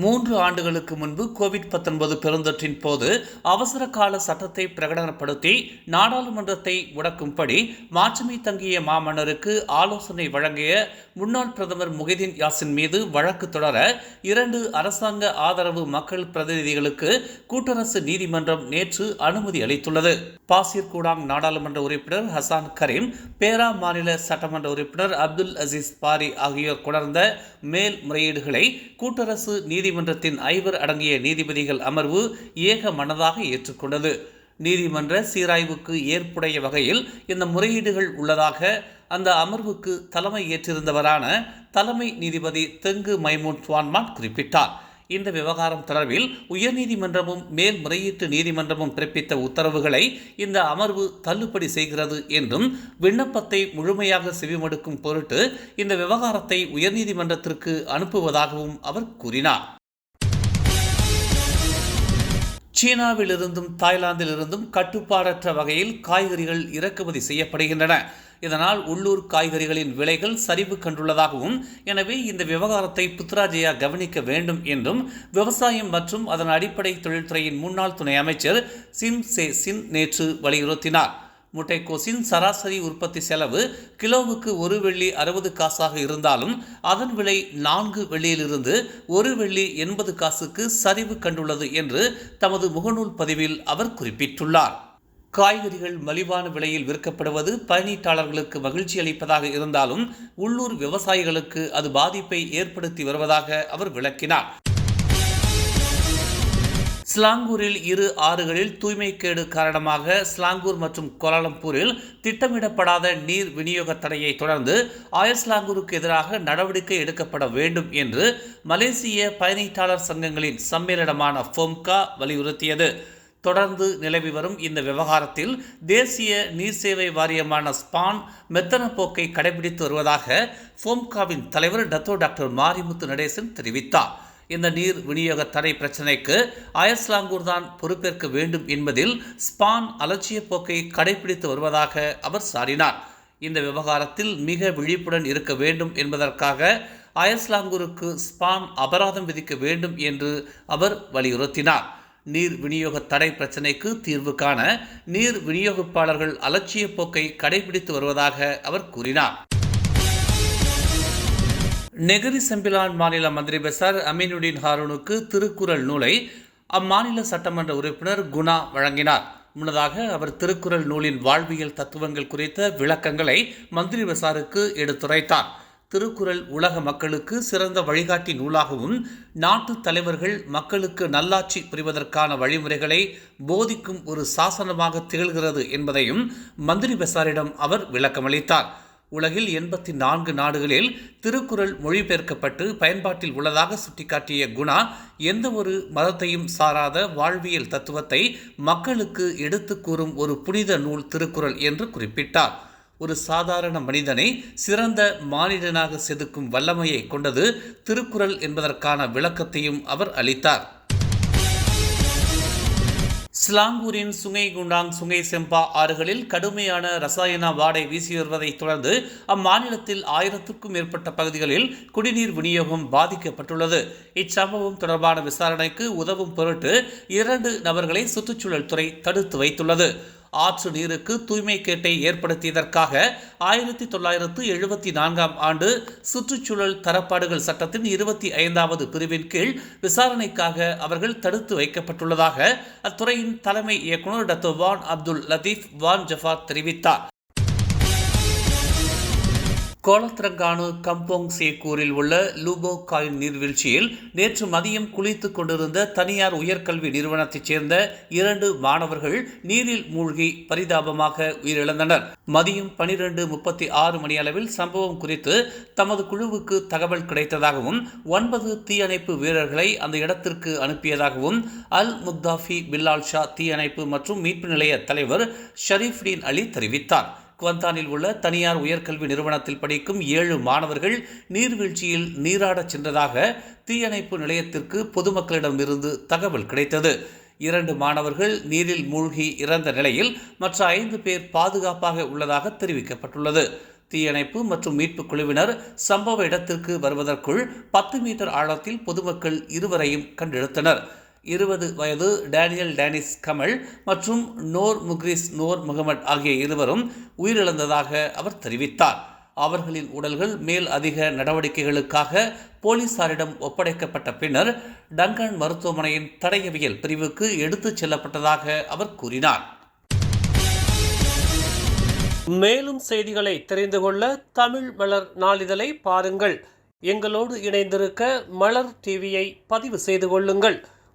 மூன்று ஆண்டுகளுக்கு முன்பு கோவிட் 19 பெருந்தொற்றின் போது அவசர கால சட்டத்தை பிரகடனப்படுத்தி நாடாளுமன்றத்தை முடக்கும்படி மாட்சிமை தங்கிய மாமன்னருக்கு ஆலோசனை வழங்கிய முன்னாள் பிரதமர் முகைதீன் யாசின் மீது வழக்கு தொடர இரண்டு அரசாங்க ஆதரவு மக்கள் பிரதிநிதிகளுக்கு கூட்டரசு நீதிமன்றம் நேற்று அனுமதி அளித்துள்ளது. பாசிர்கூடாங் நாடாளுமன்ற உறுப்பினர் ஹசான் கரீம் பேரா மாநில சட்டமன்ற உறுப்பினர் அப்துல் அசீஸ் பாரி ஆகியோர் கொடர்ந்த மேல்முறையீடுகளை கூட்டரசு நீதி நீதிமன்றத்தின் ஐவர் அடங்கிய நீதிபதிகள் அமர்வு ஏக மனதாக ஏற்றுக்கொண்டது. நீதிமன்ற சீராய்வுக்கு ஏற்புடைய வகையில் இந்த முறையீடுகள் உள்ளதாக அந்த அமர்வுக்கு தலைமை ஏற்றிருந்தவரான தலைமை நீதிபதி தெங்கு மைமூன் சுவான்மான் குறிப்பிட்டார். இந்த விவகாரம் தொடர்பில் உயர்நீதிமன்றமும் மேல்முறையீட்டு நீதிமன்றமும் பிறப்பித்த உத்தரவுகளை இந்த அமர்வு தள்ளுபடி செய்கிறது என்றும் விண்ணப்பத்தை முழுமையாக செவிமடுக்கும் பொருட்டு இந்த விவகாரத்தை உயர்நீதிமன்றத்திற்கு அனுப்புவதாகவும் அவர் கூறினார். சீனாவிலிருந்தும் தாய்லாந்திலிருந்தும் கட்டுப்பாடற்ற வகையில் காய்கறிகள் இறக்குமதி செய்யப்படுகின்றன. இதனால் உள்ளூர் காய்கறிகளின் விலைகள் சரிவு கண்டுள்ளதாகவும் எனவே இந்த விவகாரத்தை புத்ராஜயா கவனிக்க வேண்டும் என்றும் விவசாயம் மற்றும் அதன் அடிப்படை தொழில்துறையின் முன்னாள் துணை அமைச்சர் சிம் சே சின் நேற்று வலியுறுத்தினார். முட்டைக்கோசின் சராசரி உற்பத்தி செலவு கிலோவுக்கு ஒரு வெள்ளி அறுபது காசாக இருந்தாலும் அதன் விலை நான்கு வெள்ளியிலிருந்து ஒரு வெள்ளி எண்பது காசுக்கு சரிவு கண்டுள்ளது என்று தமது முகநூல் பதிவில் அவர் குறிப்பிட்டுள்ளார். காய்கறிகள் மலிவான விலையில் விற்கப்படுவது பயணீட்டாளர்களுக்கு மகிழ்ச்சி அளிப்பதாக இருந்தாலும் உள்ளூர் விவசாயிகளுக்கு அது பாதிப்பை ஏற்படுத்தி வருவதாக அவர் விளக்கினார். ஸ்லாங்கூரில் இரு ஆறுகளில் தூய்மைக்கேடு காரணமாக ஸ்லாங்கூர் மற்றும் கோலாலம்பூரில் திட்டமிடப்படாத நீர் விநியோக தடையை தொடர்ந்து ஆயஸ்லாங்கூருக்கு எதிராக நடவடிக்கை எடுக்கப்பட வேண்டும் என்று மலேசிய பயணீட்டாளர் சங்கங்களின் சம்மேளனமான ஃபோம்கா வலியுறுத்தியது. தொடர்ந்து நிலவி வரும் இந்த விவகாரத்தில் தேசிய நீர் சேவை வாரியமான ஸ்பான் மெத்தன போக்கை கடைபிடித்து வருவதாக ஃபோம்காவின் தலைவர் டத்தோ டாக்டர் மாரிமுத்து நடேசன் தெரிவித்தார். இந்த நீர் விநியோக தடை பிரச்சினைக்கு அயஸ்லாங்கூர் தான் பொறுப்பேற்க வேண்டும் என்பதில் ஸ்பான் அலட்சிய போக்கை கடைபிடித்து வருவதாக அவர் சாடினார். இந்த விவகாரத்தில் மிக விழிப்புடன் இருக்க வேண்டும் என்பதற்காக அயஸ்லாங்கூருக்கு ஸ்பான் அபராதம் விதிக்க வேண்டும் என்று அவர் வலியுறுத்தினார். நீர் விநியோக தடை பிரச்சினைக்கு தீர்வு காண நீர் விநியோகிப்பாளர்கள் அலட்சிய போக்கை கடைபிடித்து வருவதாக அவர் கூறினார். நெகிரி செம்பிலான் மாநில மந்திரி பெசார் அமீனுddin ஹாரூனுக்கு திருக்குறள் நூலை அம்மாநில சட்டமன்ற உறுப்பினர் குணா வழங்கினார். முன்னதாக அவர் திருக்குறள் நூலின் வாழ்வியல் தத்துவங்கள் குறித்த விளக்கங்களை மந்திரி பெசாருக்கு எடுத்துரைத்தார். திருக்குறள் உலக மக்களுக்கு சிறந்த வழிகாட்டி நூலாகவும் நாட்டு தலைவர்கள் மக்களுக்கு நல்லாட்சி புரிவதற்கான வழிமுறைகளை போதிக்கும் ஒரு சாசனமாக திகழ்கிறது என்பதையும் மந்திரி பெசாரிடம் அவர் விளக்கமளித்தார். உலகில் எண்பத்தி நான்கு நாடுகளில் திருக்குறள் மொழிபெயர்க்கப்பட்டு பயன்பாட்டில் உள்ளதாக சுட்டிக்காட்டிய குணா எந்த ஒரு மதத்தையும் சாராத வாழ்வியல் தத்துவத்தை மக்களுக்கு எடுத்து கூறும் ஒரு புனித நூல் திருக்குறள் என்று குறிப்பிட்டார். ஒரு சாதாரண மனிதனை சிறந்த மானிடனாக செதுக்கும் வல்லமையை கொண்டது திருக்குறள் என்பதற்கான விளக்கத்தையும் அவர் அளித்தார். ஸ்லாங்கூரின் சுங்கை குண்டாங் சுங்கை செம்பா ஆறுகளில் கடுமையான ரசாயன வாடை வீசி வருவதைத் தொடர்ந்து அம்மாநிலத்தில் ஆயிரத்திற்கும் மேற்பட்ட பகுதிகளில் குடிநீர் விநியோகம் பாதிக்கப்பட்டுள்ளது. இச்சம்பவம் தொடர்பான விசாரணைக்கு உதவும் பொருட்டு இரண்டு நபர்களை சுற்றுச்சூழல் துறை தடுத்து வைத்துள்ளது. ஆற்று நீருக்கு தூய்மை கேட்டை ஏற்படுத்தியதற்காக ஆயிரத்தி தொள்ளாயிரத்து எழுபத்தி நான்காம் ஆண்டு சுற்றுச்சூழல் தரப்பாடுகள் சட்டத்தின் இருபத்தி ஐந்தாவது பிரிவின் கீழ் விசாரணைக்காக அவர்கள் தடுத்து வைக்கப்பட்டுள்ளதாக அத்துறையின் தலைமை இயக்குநர் doctor Wan Abdul Latif Wan Jafar தெரிவித்தார். கோலத்திரங்கானு கம்போங் சேக்கூரில் உள்ள லூபோ காயின் நீர்வீழ்ச்சியில் நேற்று மதியம் குளித்துக் கொண்டிருந்த தனியார் உயர்கல்வி நிறுவனத்தைச் சேர்ந்த இரண்டு மாணவர்கள் நீரில் மூழ்கி பரிதாபமாக உயிரிழந்தனர். மதியம் பனிரெண்டு முப்பத்தி ஆறு மணி அளவில் சம்பவம் குறித்து தமது குழுவுக்கு தகவல் கிடைத்ததாகவும் ஒன்பது தீயணைப்பு வீரர்களை அந்த இடத்திற்கு அனுப்பியதாகவும் அல் முக்தாஃபி பில்லால் ஷா தீயணைப்பு மற்றும் மீட்பு நிலைய தலைவர் ஷரீஃப்டீன் அலி தெரிவித்தார். குவந்தானில் உள்ள தனியார் உயர்கல்வி நிறுவனத்தில் படிக்கும் ஏழு மாணவர்கள் நீர்வீழ்ச்சியில் நீராடச் சென்றதாக தீயணைப்பு நிலையத்திற்கு பொதுமக்களிடமிருந்து தகவல் கிடைத்தது. இரண்டு மாணவர்கள் நீரில் மூழ்கி இறந்த நிலையில் மற்ற ஐந்து பேர் பாதுகாப்பாக உள்ளதாக தெரிவிக்கப்பட்டுள்ளது. தீயணைப்பு மற்றும் மீட்புக் குழுவினர் சம்பவ இடத்திற்கு வருவதற்குள் பத்து மீட்டர் ஆழத்தில் பொதுமக்கள் இருவரையும் கண்டெடுத்தனர். இருபது வயது டேனியல் டேனிஸ் கமல் மற்றும் நோர் முக்ரிஸ் நோர் முகமட் ஆகிய இருவரும் உயிரிழந்ததாக அவர் தெரிவித்தார். அவர்களின் உடல்கள் மேல் அதிக நடவடிக்கைகளுக்காக போலீசாரிடம் ஒப்படைக்கப்பட்ட பின்னர் டங்கன் மருத்துவமனையின் தடையவியல் பிரிவுக்கு எடுத்துச் செல்லப்பட்டதாக அவர் கூறினார். மேலும் செய்திகளை தெரிந்து கொள்ள தமிழ் மலர் நாளிதழை பாருங்கள். எங்களோடு இணைந்திருக்க மலர் டிவியை பதிவு செய்து கொள்ளுங்கள்.